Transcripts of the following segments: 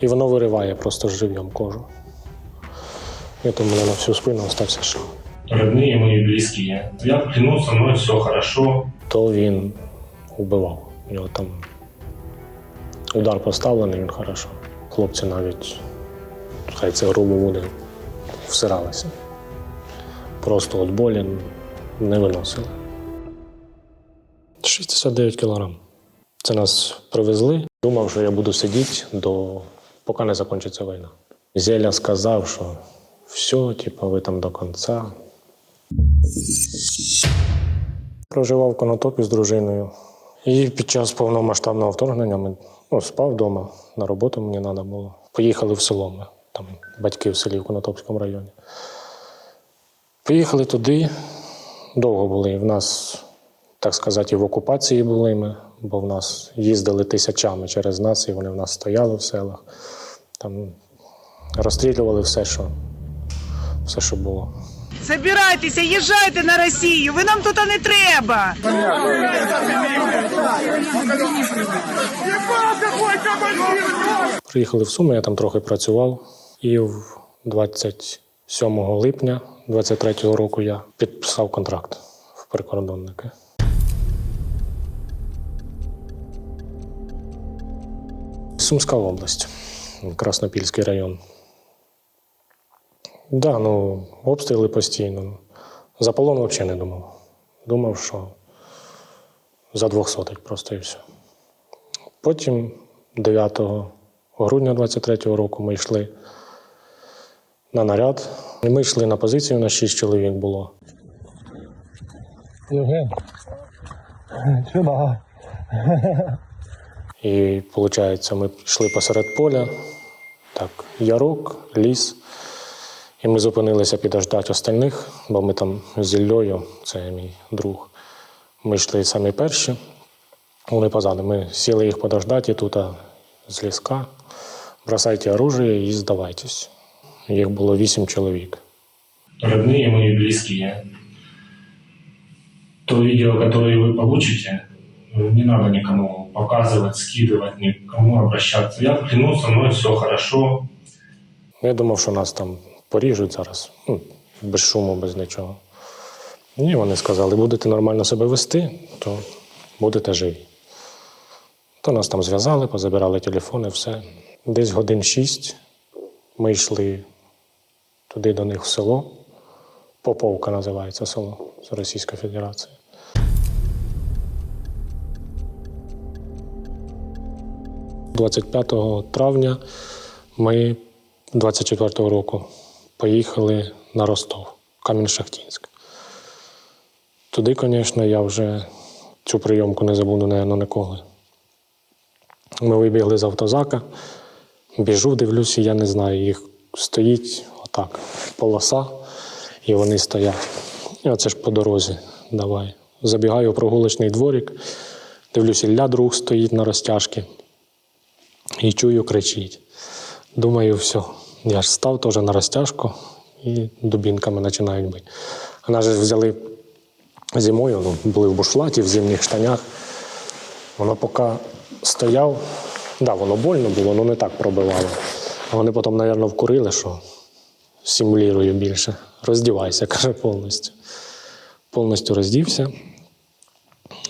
І воно вириває просто живьом кожу. То в мене на всю спину остався шрам. родные мои близкие. Я клянусь, со мной все хорошо. То він вбивав. У нього там удар поставлений, він хорошо. Хлопці навіть, хай це грубо буде, всиралися. Просто від болі не виносили. 69 кілограм. Це нас привезли. Думав, що я буду сидіти, до... поки не закінчиться війна. Зеля сказав, що все, типу, ви там до кінця. Проживав в Конотопі з дружиною. І під час повномасштабного вторгнення ми ну, спав вдома, на роботу мені треба було. Поїхали в село. Ми, там батьки в селі в Конотопському районі. Поїхали туди, довго були. В нас, так сказати, і в окупації були ми, бо в нас їздили тисячами через нас, і вони в нас стояли в селах. Там розстрілювали все, що, все, що було. Забирайтеся, їжджайте на Росію. Ви нам тут не треба. Приїхали в Суми, я там трохи працював. І в 27 липня 23-го року я підписав контракт в прикордонники. Сумська область, Краснопільський район. Да, ну, обстріли постійно. За полон взагалі не думав. Думав, що за двох сотень просто і все. Потім 9 грудня 23-го року ми йшли на наряд. Ми йшли на позицію, на 6 чоловік було. Євген, сюди. І виходить, ми йшли посеред поля, так, ярок, ліс. І ми зупинилися підождати остальних, бо ми там з Іллею, це мій друг. Ми йшли самі перші, вони позаду. Ми сіли їх подождати тут а, з ліска. Бросайте оружие і здавайтесь. Їх було вісім чоловік. Родные мои близкие. То видео, которое вы получите, не надо никому показывать, скидывать, никому обращаться. Я клянусь, со мной все хорошо. Я думав, що нас там поріжуть зараз, ну, без шуму, без нічого. Ні, вони сказали, будете нормально себе вести, то будете живі. То нас там зв'язали, позабирали телефони, все. Десь годин шість ми йшли туди до них в село. Поповка називається село з Російської Федерації. – 25 травня ми 24-го року поїхали на Ростов, Камінь-Шахтінськ. Туди, звісно, я вже цю прийомку не забуду, мабуть, ніколи. Ми вибігли з автозака, біжу, дивлюся, я не знаю, їх стоїть отак, полоса, і вони стоять. І оце ж по дорозі давай. Забігаю в прогулочний дворик, дивлюся, Ілля друг стоїть на розтяжці і чую, кричить. Думаю, все. Я ж став теж на розтяжку і дубінками починають бити. А нас ж взяли зимою, ну, були в бушлаті, в зимніх штанях. Воно поки стояв, да, воно больно було, але не так пробивало. А вони потім, мабуть, вкурили, що симулюю більше. Роздівайся, каже, повністю. Повністю роздівся.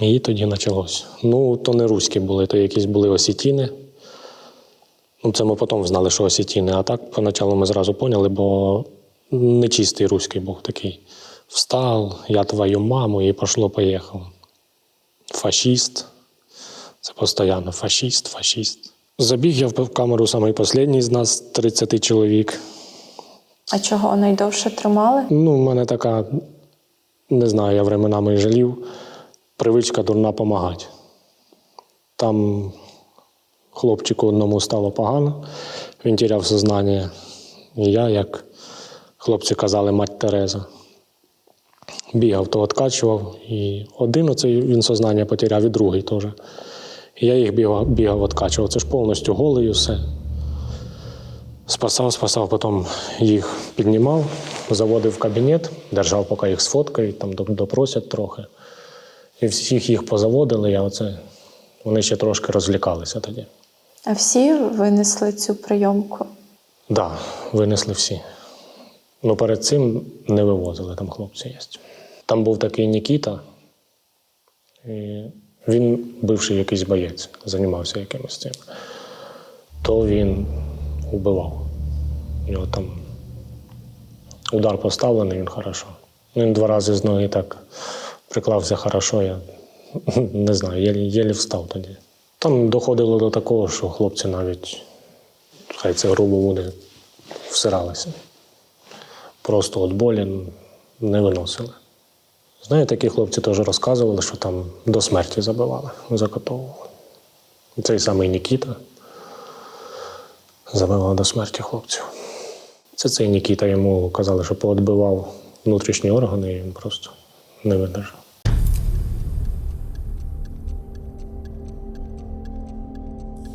І тоді почалось. Ну, то не руські були, то якісь були осітіни. Ну, це ми потім знали, що осітіни. А так поначалу ми зразу поняли, бо нечистий руський був такий. Встав, я твою маму, і пошло-поїхало. Фашист. Це постійно фашист, фашист. Забіг я в камеру самий останній з нас, 30 чоловік. А чого найдовше тримали? Ну, в мене така, не знаю, я временами жалів, привичка дурна помагати. Там хлопчику одному стало погано, він тіряв сознання. І я, як хлопці казали, мать Тереза. Бігав, то откачував. І один оцей він сознання потеряв, і другий теж. І я їх бігав, бігав, откачував. Це ж повністю голий все. Спасав, спасав, потім їх піднімав, заводив в кабінет, держав, поки їх сфоткають, там допросять трохи. І всіх їх позаводили, я оце, вони ще трошки розлякалися тоді. А всі винесли цю прийомку? Так, да, винесли всі. Ну, перед цим не вивозили, там хлопці є. Там був такий Нікіта, і він бивший якийсь боєць, займався якимось цим. То він убивав. У нього там удар поставлений, він хорошо. Він два рази з ноги так приклався хорошо, я не знаю, єлі, єлі встав тоді. Там доходило до такого, що хлопці навіть, хай це грубо буде, всиралися. Просто від болі не виносили. Знаю, такі хлопці теж розказували, що там до смерті забивали, закатовували. Цей самий Нікіта забивав до смерті хлопців. Це цей Нікіта йому казали, що поотбивав внутрішні органи, і він просто не видержав.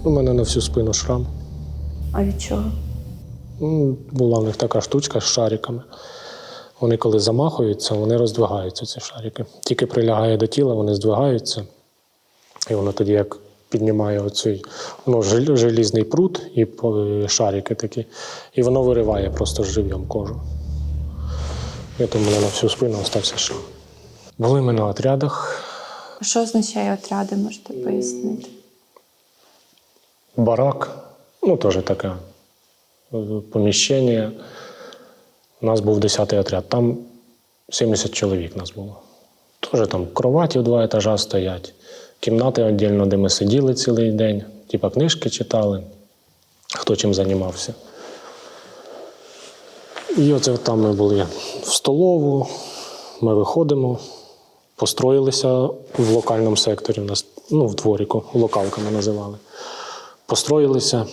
У мене на всю спину шрам. А від чого? Ну, Була в них така штучка з шариками. Вони коли замахуються, вони роздвигаються, ці шарики. Тільки прилягає до тіла, вони здвигаються. І воно тоді як піднімає оцей жел- желізний прут і шарики такі. І воно вириває просто живьом кожу. І тому мене на всю спину остався шрам. Були ми на отрядах. Що означає отряди, можете пояснити? Барак, ну теж таке е, поміщення. У нас був 10-й отряд, там 70 чоловік нас було. Теж там кроваті в два етажа стоять, кімнати віддільно, де ми сиділи цілий день, типа книжки читали, хто чим займався. І оце там ми були в столову, ми виходимо, построїлися в локальному секторі, у нас, ну, в дворіку, локалка ми називали. Построїлися,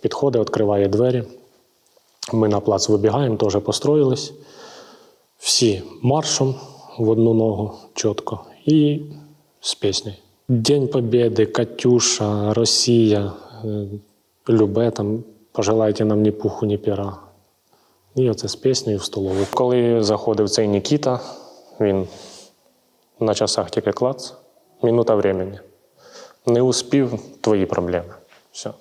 підходить, відкриває двері. Ми на плац вибігаємо, теж построїлись. Всі маршем в одну ногу чітко і з піснею. День Побєди, Катюша, Росія, е, Любе, там, пожелайте нам ні пуху, ні пера. І оце з піснею в столову. Коли заходив цей Нікіта, він на часах тільки клац, минута времени. Не успів твої проблеми. Все.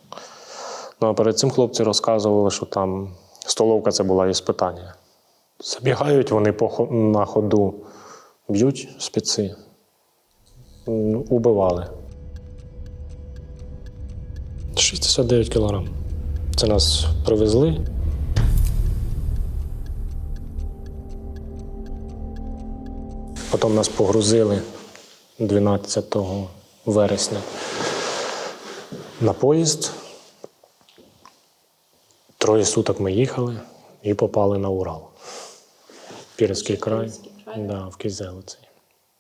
Ну а перед цим хлопці розказували, що там столовка це була іспитання. Забігають вони по, на ходу, б'ють спеці, убивали. 69 кілограм. Це нас привезли. Потім нас погрузили 12 вересня на поїзд. Троє суток ми їхали і попали на Урал. Пірський край, да, в Кізелиці.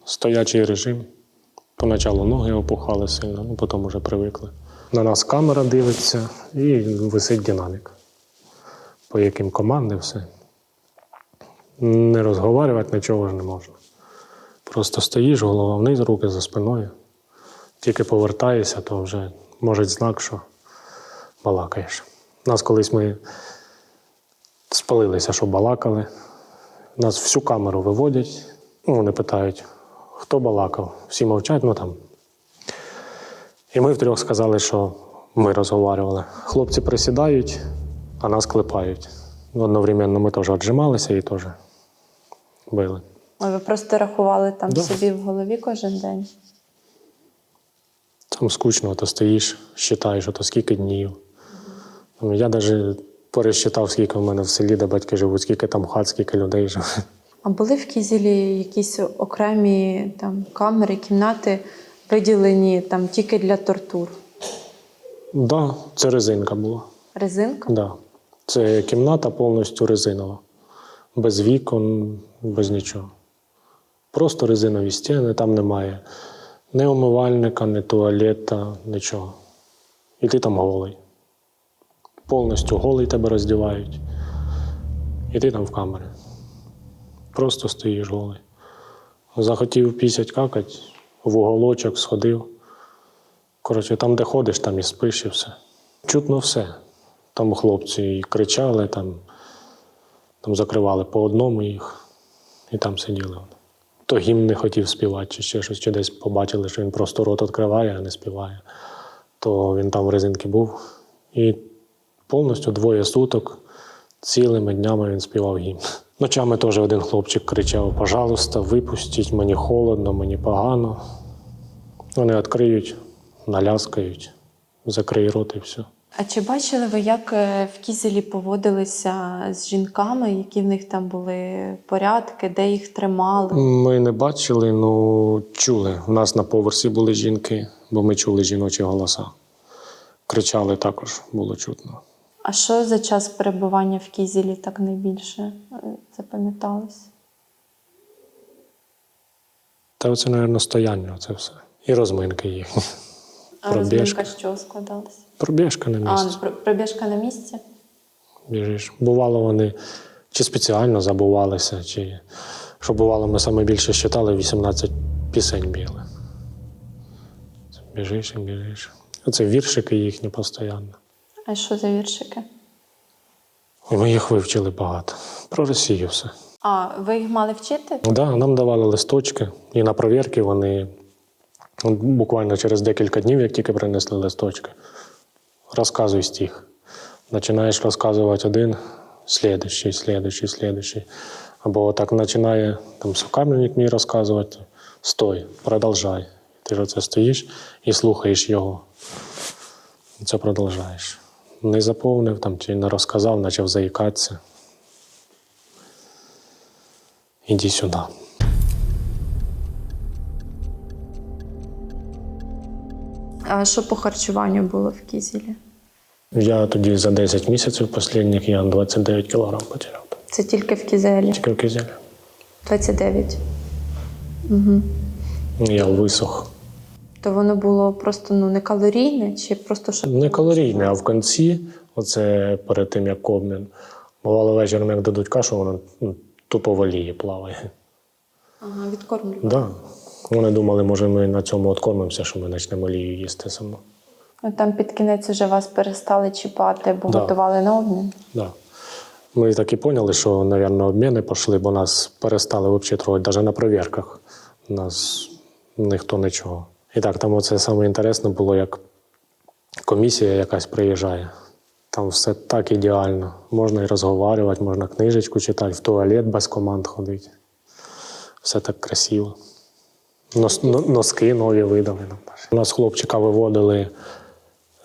Стоячий режим. Поначалу ноги опухали сильно, ну потім вже привикли. На нас камера дивиться і висить динамік. По яким команди все. Не розговорювати нічого ж не можна. Просто стоїш, голова вниз, руки за спиною. Тільки повертаєшся, то вже може знак, що балакаєш. Нас колись ми спалилися, що балакали. Нас всю камеру виводять. Ну, вони питають, хто балакав. Всі мовчать, ну там. І ми втрьох сказали, що ми розговорювали. Хлопці присідають, а нас клепають. Одновременно ми теж віджималися і теж били. А ви просто рахували там Да. собі в голові кожен день? Там скучно, то стоїш, считаєш, то скільки днів. Ну, Я навіть пересчитав, скільки в мене в селі, де батьки живуть, скільки там хат, скільки людей живе. А були в Кізілі якісь окремі там камери, кімнати, виділені там тільки для тортур? Так, да, це резинка була. Резинка? Да. Це кімната повністю резинова. Без вікон, без нічого. Просто резинові стіни, там немає ні умивальника, ні туалета, нічого. І ти там голий. Повністю голий тебе роздівають. І ти там в камері. Просто стоїш голий. Захотів пісять какать, в уголочок сходив. Коротше, там, де ходиш, там і спиш, і все. Чутно все. Там хлопці і кричали, там, там закривали по одному їх, і там сиділи. То гімн не хотів співати, чи ще щось, чи десь побачили, що він просто рот відкриває, а не співає. то він там в резинці був. І повністю двоє суток, цілими днями він співав гімн. Ночами теж один хлопчик кричав: пожалуйста, випустіть, мені холодно, мені погано. Вони відкриють, наляскають, закрий рот і все. А чи бачили ви, як е, в Кізелі поводилися з жінками, які в них там були порядки, де їх тримали? Ми не бачили, ну чули. У нас на поверсі були жінки, бо ми чули жіночі голоса. Кричали також, було чутно. А що за час перебування в Кізелі так найбільше е, запам'яталось? Та оце, мабуть, стояння, це все. І розминки їхні. А розминка з чого складалась? Пробіжка на місці. пр- пробіжка на місці? Біжиш. Бувало, вони чи спеціально забувалися, чи що бувало, ми саме більше читали, 18 пісень бігли. Біжиш і біжиш. Оце віршики їхні постійно. А що за віршики? Ми їх вивчили багато. Про Росію все. А, ви їх мали вчити? Да, нам давали листочки, і на провірки вони буквально через декілька днів, як тільки принесли листочки, розказуй стих. Починаєш розказувати один, слідущий, слідущий, слідущий. Або так починає там сокам'яник мій розказувати, стой, продовжай. Ти ж оце стоїш і слухаєш його. І це продовжаєш. Не заповнив там чи не розказав, почав заїкатися. Іди сюди. А що по харчуванню було в Кізелі? Я тоді за 10 місяців останніх я 29 кілограм потеряв. Це тільки в Кізелі. Тільки в кизелі. 29. Я висох. То воно було просто ну, не калорійне, чи просто що? Не калорійне, а в кінці, оце перед тим як обмін, бувало вечором, як дадуть кашу, воно ну, тупо в олії плаває. Ага, відкормлювали. Да. Вони думали, може, ми на цьому откормимося, що ми почнемо олію їсти само. Ну, там під кінець вже вас перестали чіпати, бо Да. готували на обмін. Да. Ми так і поняли, що, мабуть, обміни пішли, бо нас перестали взагалі трогати, навіть на перевірках. Нас ніхто нічого. І так, там оце саме було, як комісія якась приїжджає. Там все так ідеально. Можна і розговорювати, можна книжечку читати, в туалет без команд ходити. Все так красиво. Нос, носки нові видали нам. У нас хлопчика виводили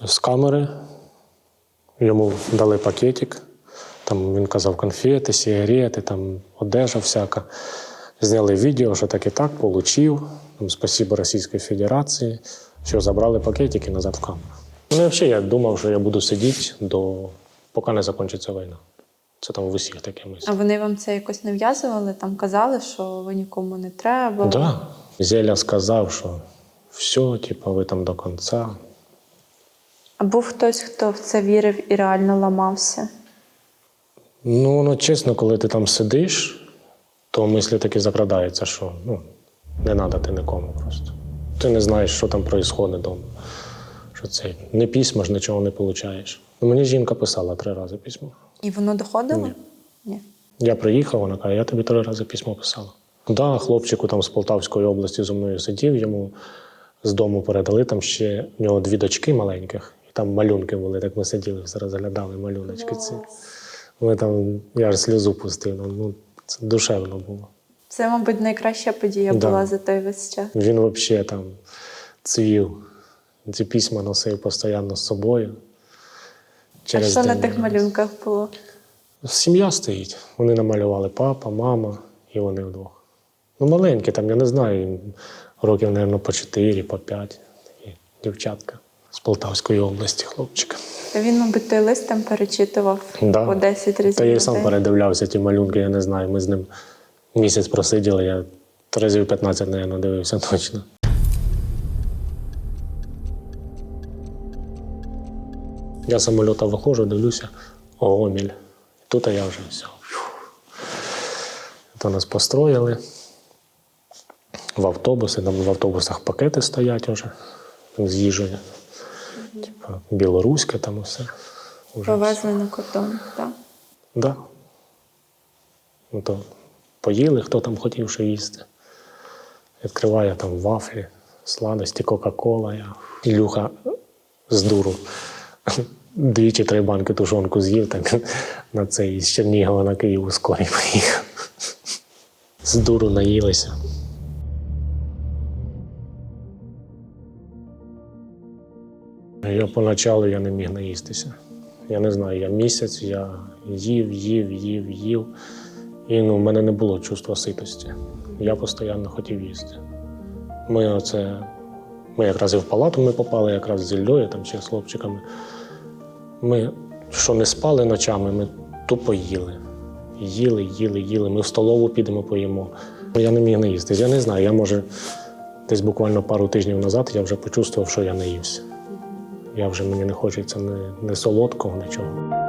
з камери, Йому дали пакетик, там він казав конфети, сигарети, там одежа всяка. Зняли відео, що так і так, получив. Там, спасибо Російській Федерації, що забрали пакетик і назад в камеру. Ну, і взагалі, я думав, що я буду сидіти до поки не закінчиться війна. Це там в усіх таке А вони вам це якось нав'язували, там казали, що ви нікому не треба. Да. Зеля сказав, що все, типу, ви там до кінця. А був хтось, хто в це вірив і реально ламався. Ну, воно чесно, коли ти там сидиш, то мислі таки закрадаються, що ну, не треба ти нікому просто. Ти не знаєш, що там відбувається вдома. Що це не письма ж нічого не получаєш. Ну, мені жінка писала три рази письмо. І воно доходило? Ні. Ні. Я приїхав, вона каже, я тобі три рази письмо писала. Да, хлопчику там з Полтавської області зі мною сидів, йому з дому передали там ще в нього дві дочки маленьких, і там малюнки були, так ми сиділи, все розглядали малюночки ці. Ми там, я ж сльозу пустив, ну, ну це душевно було. Це, мабуть, найкраща подія Да. була за той весь час. Він взагалі там цвів, ці письма носив постійно з собою. а що на тих малюнках було? Сім'я стоїть. Вони намалювали папа, мама і вони вдвох. Ну, маленькі, там, я не знаю, років, мабуть, по 4, по 5. Такі дівчатка з Полтавської області, хлопчика. Він, мабуть, той лист там перечитував Да. по 10 разів. Та я й сам передивлявся ті малюнки, я не знаю. Ми з ним місяць просиділи, я разів 15, мабуть, дивився точно. Я з самольота виходжу, дивлюся, Гоміль. Тут я вже все. То нас построїли в автобуси, там в автобусах пакети стоять там з їжею. Типа білоруське там усе. Уже Повезли на кордон, так. Да. Ну, то поїли, хто там хотів що їсти. Відкриває там вафлі, сладості, Кока-Кола. Я. Ілюха з дуру. Дві чи три банки тушонку з'їв, так на цей з Чернігова на Київ у скорі поїхав. З дуру наїлися. Я поначалу я не міг наїстися. Я не знаю, я місяць я їв, їв, їв, їв. І ну, в мене не було чувства ситості. Я постійно хотів їсти. Ми оце, ми якраз і в палату ми попали, якраз з Іллею там ще з хлопчиками. Ми що не спали ночами, ми тупо їли. Їли, їли, їли. Ми в столову підемо поїмо. Я не міг наїстись. Я не знаю, я може десь буквально пару тижнів назад я вже почувствував, що я наївся. Я вже мені не хочеться ні, ні солодкого, нічого.